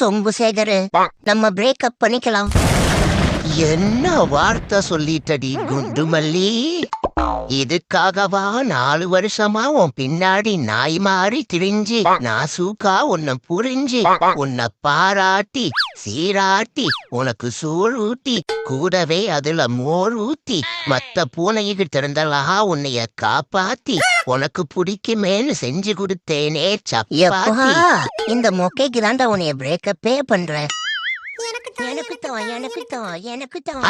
சொம்பு சேகரு. நம்ம பிரேக்கப் பண்ணிக்கலாம். என்ன வார்த்தை சொல்லிட்டடி குண்டுமல்லி? இதுக்காகவா? நாலு வருஷமா உன் பின்னாடி நாய் மாறி திரிஞ்சு நாசூக்கா உன்னை புரிஞ்சு உன்னை பாராட்டி சீராட்டி உனக்கு சூழ் ஊட்டி கூடவே அதுல மோர் ஊத்தி மத்த பூனைகிட்ட இருந்தலா உன்னைய காப்பாத்தி உனக்கு பிடிக்குமேன்னு செஞ்சு கொடுத்தேனே சப்பாத்தி. இந்த மொக்கைக்கு தாண்டா உன்னைய பிரேக்கப்பே பண்றேன். எனக்கு தான் எனக்கு தான் எனக்கு தான்